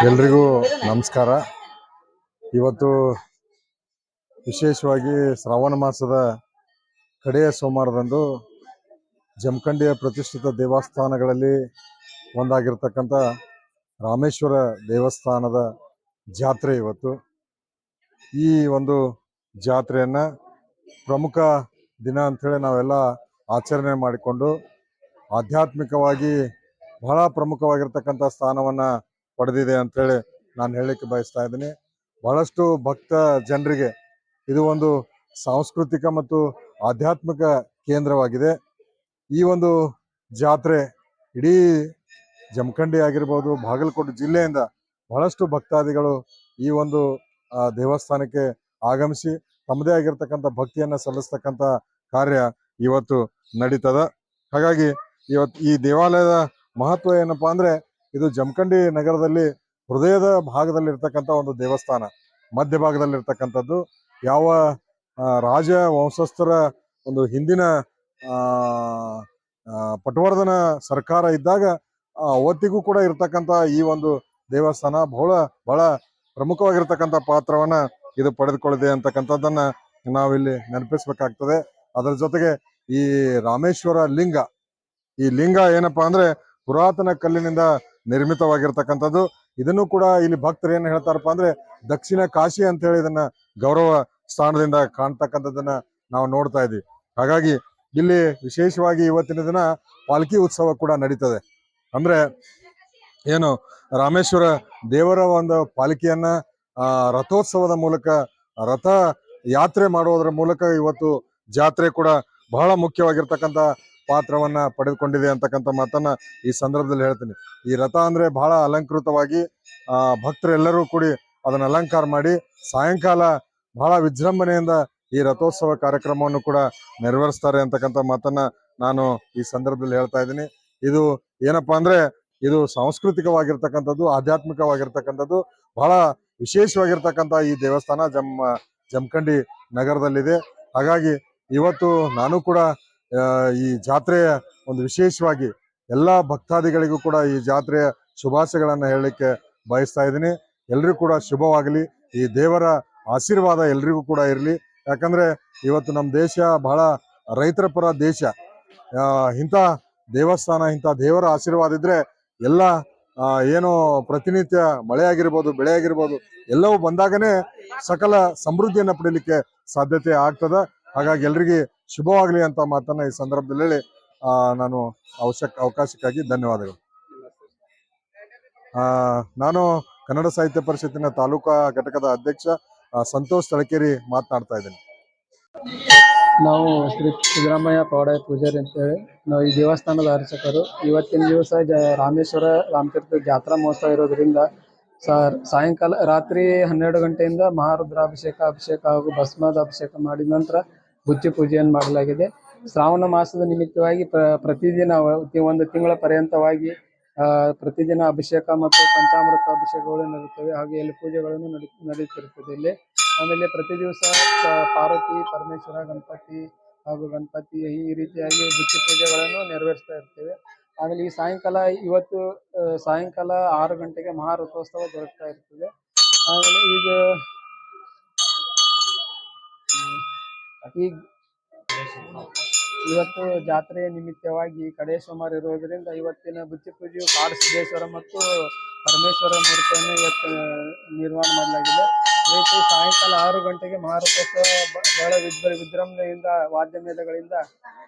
ಎಲ್ರಿಗೂ ನಮಸ್ಕಾರ. ಇವತ್ತು ವಿಶೇಷವಾಗಿ ಶ್ರಾವಣ ಮಾಸದ ಕಡೆಯ ಸೋಮವಾರದಂದು ಜಮಖಂಡಿಯ ಪ್ರತಿಷ್ಠಿತ ದೇವಸ್ಥಾನಗಳಲ್ಲಿ ಒಂದಾಗಿರ್ತಕ್ಕಂಥ ರಾಮೇಶ್ವರ ದೇವಸ್ಥಾನದ ಜಾತ್ರೆ ಇವತ್ತು. ಈ ಒಂದು ಜಾತ್ರೆಯನ್ನು ಪ್ರಮುಖ ದಿನ ಅಂಥೇಳಿ ನಾವೆಲ್ಲ ಆಚರಣೆ ಮಾಡಿಕೊಂಡು ಆಧ್ಯಾತ್ಮಿಕವಾಗಿ ಬಹಳ ಪ್ರಮುಖವಾಗಿರ್ತಕ್ಕಂಥ ಸ್ಥಾನವನ್ನು ಪಡೆದಿದೆ ಅಂಥೇಳಿ ನಾನು ಹೇಳಲಿಕ್ಕೆ ಬಯಸ್ತಾ ಇದ್ದೀನಿ. ಬಹಳಷ್ಟು ಭಕ್ತ ಜನರಿಗೆ ಇದು ಒಂದು ಸಾಂಸ್ಕೃತಿಕ ಮತ್ತು ಆಧ್ಯಾತ್ಮಿಕ ಕೇಂದ್ರವಾಗಿದೆ. ಈ ಒಂದು ಜಾತ್ರೆ ಇಡೀ ಜಮಖಂಡಿ ಆಗಿರ್ಬೋದು, ಬಾಗಲಕೋಟೆ ಜಿಲ್ಲೆಯಿಂದ ಬಹಳಷ್ಟು ಭಕ್ತಾದಿಗಳು ಈ ಒಂದು ದೇವಸ್ಥಾನಕ್ಕೆ ಆಗಮಿಸಿ ತಮ್ಮದೇ ಆಗಿರ್ತಕ್ಕಂಥ ಭಕ್ತಿಯನ್ನ ಸಲ್ಲಿಸ್ತಕ್ಕಂಥ ಕಾರ್ಯ ಇವತ್ತು ನಡೀತದ. ಹಾಗಾಗಿ ಇವತ್ತು ಈ ದೇವಾಲಯದ ಮಹತ್ವ ಏನಪ್ಪಾ ಅಂದ್ರೆ, ಇದು ಜಮಖಂಡಿ ನಗರದಲ್ಲಿ ಹೃದಯದ ಭಾಗದಲ್ಲಿ ಇರ್ತಕ್ಕಂಥ ಒಂದು ದೇವಸ್ಥಾನ. ಮಧ್ಯಭಾಗದಲ್ಲಿ ಇರ್ತಕ್ಕಂಥದ್ದು ಯಾವ ರಾಜ ವಂಶಸ್ಥರ ಒಂದು ಹಿಂದಿನ ಪಟವರ್ಧನ ಸರ್ಕಾರ ಇದ್ದಾಗ ಅವತ್ತಿಗೂ ಕೂಡ ಇರ್ತಕ್ಕಂಥ ಈ ಒಂದು ದೇವಸ್ಥಾನ ಬಹಳ ಬಹಳ ಪ್ರಮುಖವಾಗಿರ್ತಕ್ಕಂಥ ಪಾತ್ರವನ್ನ ಇದು ಪಡೆದುಕೊಳ್ಳಿದೆ ಅಂತಕ್ಕಂಥದ್ದನ್ನ ನಾವಿಲ್ಲಿ ನೆನಪಿಸ್ಬೇಕಾಗ್ತದೆ. ಅದರ ಜೊತೆಗೆ ಈ ರಾಮೇಶ್ವರ ಲಿಂಗ, ಈ ಲಿಂಗ ಏನಪ್ಪಾ ಅಂದ್ರೆ ಪುರಾತನ ಕಲ್ಲಿನಿಂದ ನಿರ್ಮಿತವಾಗಿರ್ತಕ್ಕಂಥದ್ದು. ಇದನ್ನು ಕೂಡ ಇಲ್ಲಿ ಭಕ್ತರು ಏನ್ ಹೇಳ್ತಾರಪ್ಪ ಅಂದ್ರೆ ದಕ್ಷಿಣ ಕಾಶಿ ಅಂತ ಹೇಳಿ ಇದನ್ನ ಗೌರವ ಸ್ಥಾನದಿಂದ ಕಾಣ್ತಕ್ಕಂಥದ್ದನ್ನ ನಾವು ನೋಡ್ತಾ ಇದ್ವಿ ಹಾಗಾಗಿ ಇಲ್ಲಿ ವಿಶೇಷವಾಗಿ ಇವತ್ತಿನ ದಿನ ಪಾಲ್ಕಿ ಉತ್ಸವ ಕೂಡ ನಡೀತದೆ. ಅಂದ್ರೆ ಏನು ರಾಮೇಶ್ವರ ದೇವರ ಒಂದು ಪಾಲಿಕೆಯನ್ನ ರಥೋತ್ಸವದ ಮೂಲಕ, ರಥ ಯಾತ್ರೆ ಮಾಡುವುದರ ಮೂಲಕ ಇವತ್ತು ಜಾತ್ರೆ ಕೂಡ ಬಹಳ ಮುಖ್ಯವಾಗಿರ್ತಕ್ಕಂಥ ಪಾತ್ರವನ್ನ ಪಡೆದುಕೊಂಡಿದೆ ಅಂತಕ್ಕಂಥ ಮಾತನ್ನ ಈ ಸಂದರ್ಭದಲ್ಲಿ ಹೇಳ್ತೀನಿ. ಈ ರಥ ಅಂದ್ರೆ ಬಹಳ ಅಲಂಕೃತವಾಗಿ, ಆ, ಭಕ್ತರೆಲ್ಲರೂ ಕೂಡಿ ಅದನ್ನ ಅಲಂಕಾರ ಮಾಡಿ ಸಾಯಂಕಾಲ ಬಹಳ ವಿಜೃಂಭಣೆಯಿಂದ ಈ ರಥೋತ್ಸವ ಕಾರ್ಯಕ್ರಮವನ್ನು ಕೂಡ ನೆರವೇರಿಸ್ತಾರೆ ಅಂತಕ್ಕಂಥ ಮಾತನ್ನ ನಾನು ಈ ಸಂದರ್ಭದಲ್ಲಿ ಹೇಳ್ತಾ ಇದ್ದೀನಿ. ಇದು ಏನಪ್ಪಾ ಅಂದ್ರೆ ಇದು ಸಾಂಸ್ಕೃತಿಕವಾಗಿರ್ತಕ್ಕಂಥದ್ದು, ಆಧ್ಯಾತ್ಮಿಕವಾಗಿರ್ತಕ್ಕಂಥದ್ದು, ಬಹಳ ವಿಶೇಷವಾಗಿರ್ತಕ್ಕಂಥ ಈ ದೇವಸ್ಥಾನ ಜಮ್ಮ ಜಮಖಂಡಿ ನಗರದಲ್ಲಿದೆ. ಹಾಗಾಗಿ ಇವತ್ತು ನಾನು ಕೂಡ ಈ ಜಾತ್ರೆಯ ಒಂದು ವಿಶೇಷವಾಗಿ ಎಲ್ಲ ಭಕ್ತಾದಿಗಳಿಗೂ ಕೂಡ ಈ ಜಾತ್ರೆಯ ಶುಭಾಶಯಗಳನ್ನು ಹೇಳಲಿಕ್ಕೆ ಬಯಸ್ತಾ ಇದ್ದೀನಿ. ಎಲ್ರಿಗೂ ಕೂಡ ಶುಭವಾಗಲಿ. ಈ ದೇವರ ಆಶೀರ್ವಾದ ಎಲ್ರಿಗೂ ಕೂಡ ಇರಲಿ. ಯಾಕಂದ್ರೆ ಇವತ್ತು ನಮ್ಮ ದೇಶ ಬಹಳ ರೈತರ ಪರ ದೇಶ. ಇಂಥ ದೇವಸ್ಥಾನ, ಇಂಥ ದೇವರ ಆಶೀರ್ವಾದ ಇದ್ರೆ ಎಲ್ಲ ಏನು ಪ್ರತಿನಿತ್ಯ ಮಳೆ ಆಗಿರ್ಬೋದು ಬೆಳೆ ಆಗಿರ್ಬೋದು ಎಲ್ಲವೂ ಬಂದಾಗನೇ ಸಕಲ ಸಮೃದ್ಧಿಯನ್ನು ಪಡೀಲಿಕ್ಕೆ ಸಾಧ್ಯತೆ ಆಗ್ತದ. ಹಾಗಾಗಿ ಎಲ್ರಿಗೆ ಶುಭವಾಗಲಿ ಅಂತ ಮಾತನ್ನ ಈ ಸಂದರ್ಭದಲ್ಲಿ ಹೇಳಿ ನಾನು ಅವಶ್ಯಕ, ಅವಕಾಶಕ್ಕಾಗಿ ಧನ್ಯವಾದಗಳು. ನಾನು ಕನ್ನಡ ಸಾಹಿತ್ಯ ಪರಿಷತ್ತಿನ ತಾಲೂಕಾ ಘಟಕದ ಅಧ್ಯಕ್ಷ ಸಂತೋಷ್ ತಳಕೇರಿ ಮಾತನಾಡ್ತಾ ಇದ್ದೀನಿ. ನಾವು ಶ್ರೀ ಸಿದ್ದರಾಮಯ್ಯ ಪವಾಡ ಪೂಜಾರಿ ಅಂತೇಳಿ, ನಾವು ಈ ದೇವಸ್ಥಾನದ ಅರ್ಚಕರು ಇವತ್ತಿನ ದಿವಸ ಜ ರಾಮೇಶ್ವರ ರಾಮತೀರ್ಥ ಜಾತ್ರಾ ಮಹೋತ್ಸವ ಇರೋದ್ರಿಂದ ಸಾರ್ ಸಾಯಂಕಾಲ ರಾತ್ರಿ ಹನ್ನೆರಡು ಗಂಟೆಯಿಂದ ಮಹಾರುದ್ರಾಭಿಷೇಕ, ಅಭಿಷೇಕ ಹಾಗೂ ಭಸ್ಮದ ಅಭಿಷೇಕ ಮಾಡಿದ ನಂತರ ಬುತ್ತಿ ಪೂಜೆಯನ್ನು ಮಾಡಲಾಗಿದೆ. ಶ್ರಾವಣ ಮಾಸದ ನಿಮಿತ್ತವಾಗಿ ಪ್ರ ಪ್ರತಿದಿನ ಒಂದು ತಿಂಗಳ ಪರ್ಯಂತವಾಗಿ ಪ್ರತಿದಿನ ಅಭಿಷೇಕ ಮತ್ತು ಪಂಚಾಮೃತ ಅಭಿಷೇಕಗಳು ನಡೆಯುತ್ತವೆ ಹಾಗೆ ಇಲ್ಲಿ ಪೂಜೆಗಳನ್ನು ನಡೆ ನಡೆಯುತ್ತಿರುತ್ತದೆ ಇಲ್ಲಿ. ಆಮೇಲೆ ಪ್ರತಿ ದಿವಸ ಪಾರ್ವತಿ, ಪರಮೇಶ್ವರ, ಗಣಪತಿ ಹಾಗೂ ಗಣಪತಿ ಈ ರೀತಿಯಾಗಿ ಬಿಚ್ಚಿ ಪೂಜೆಗಳನ್ನು ನೆರವೇರಿಸ್ತಾ ಇರ್ತೇವೆ. ಆಮೇಲೆ ಈ ಸಾಯಂಕಾಲ ಇವತ್ತು ಸಾಯಂಕಾಲ ಆರು ಗಂಟೆಗೆ ಮಹಾರಥೋತ್ಸವ ದೊರಕ್ತಾ ಇರ್ತದೆ. ಆಮೇಲೆ ಈಗ ಈಗ ಇವತ್ತು ಜಾತ್ರೆಯ ನಿಮಿತ್ತವಾಗಿ ಕಡೆ ಸೋಮವಾರ ಇರೋದ್ರಿಂದ ಇವತ್ತಿನ ಬುತ್ತಿ ಪೂಜೆಯು ಕಾಡಸಿದ್ದೇಶ್ವರ ಮತ್ತು ಪರಮೇಶ್ವರ ಮೂರ್ತಿಯನ್ನು ಇವತ್ತು ನಿರ್ಮಾಣ ಮಾಡಲಾಗಿದೆ. ಇವತ್ತು ಸಾಯಂಕಾಲ ಆರು ಗಂಟೆಗೆ ಮಹಾರಥೋತ್ಸವ ಬಹಳ ವಿಜೃ ವಿಜೃಂಭಣೆಯಿಂದ, ವಾದ್ಯ ಮೇಳಗಳಿಂದ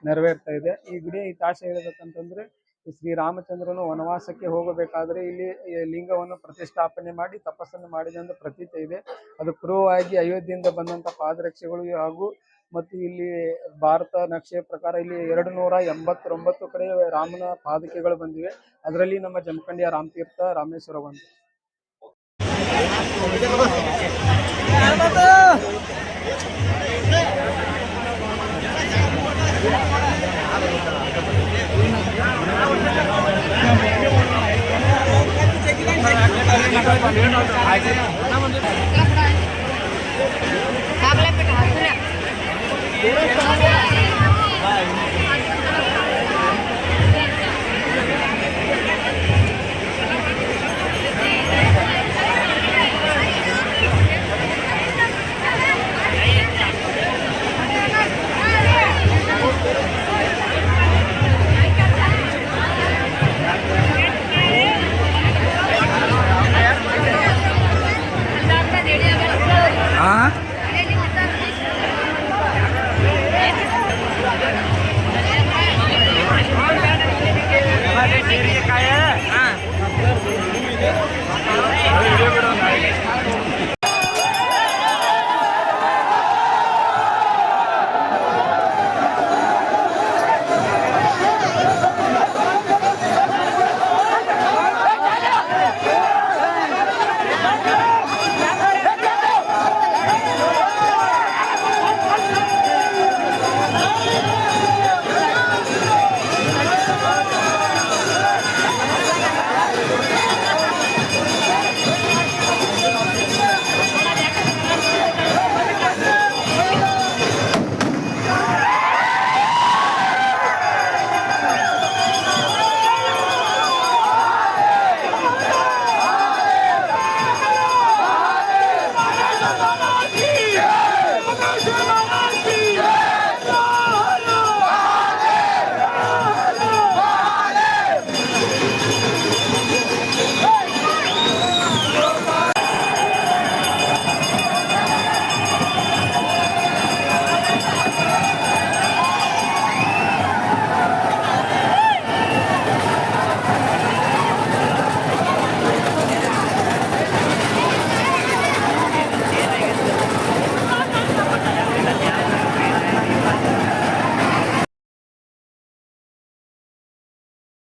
ನೆರವೇರ್ತಾ ಇದೆ. ಈ ಗುಡಿ ಇತಿಹಾಸ ಹೇಳ್ಬೇಕಂತಂದ್ರೆ ಶ್ರೀರಾಮಚಂದ್ರನು ವನವಾಸಕ್ಕೆ ಹೋಗಬೇಕಾದ್ರೆ ಇಲ್ಲಿ ಲಿಂಗವನ್ನು ಪ್ರತಿಷ್ಠಾಪನೆ ಮಾಡಿ ತಪಸ್ಸನ್ನು ಮಾಡಿದೆ ಅಂತ ಪ್ರತೀತಿ ಇದೆ. ಅದು ಪೂರ್ವವಾಗಿ ಅಯೋಧ್ಯೆಯಿಂದ ಬಂದಂತ ಪಾದರಕ್ಷೆಗಳು ಹಾಗೂ ಮತ್ತು ಇಲ್ಲಿ ಭಾರತ ನಕ್ಷೆಯ ಪ್ರಕಾರ ಇಲ್ಲಿ ಎರಡು ನೂರ ಎಂಬತ್ತೊಂಬತ್ತು ಕಡೆ ರಾಮನ ಪಾದಕೆಗಳು ಬಂದಿವೆ. ಅದರಲ್ಲಿ ನಮ್ಮ ಜಮಖಂಡಿಯ ರಾಮತೀರ್ಥ ರಾಮೇಶ್ವರ ಒಂದು Yeah.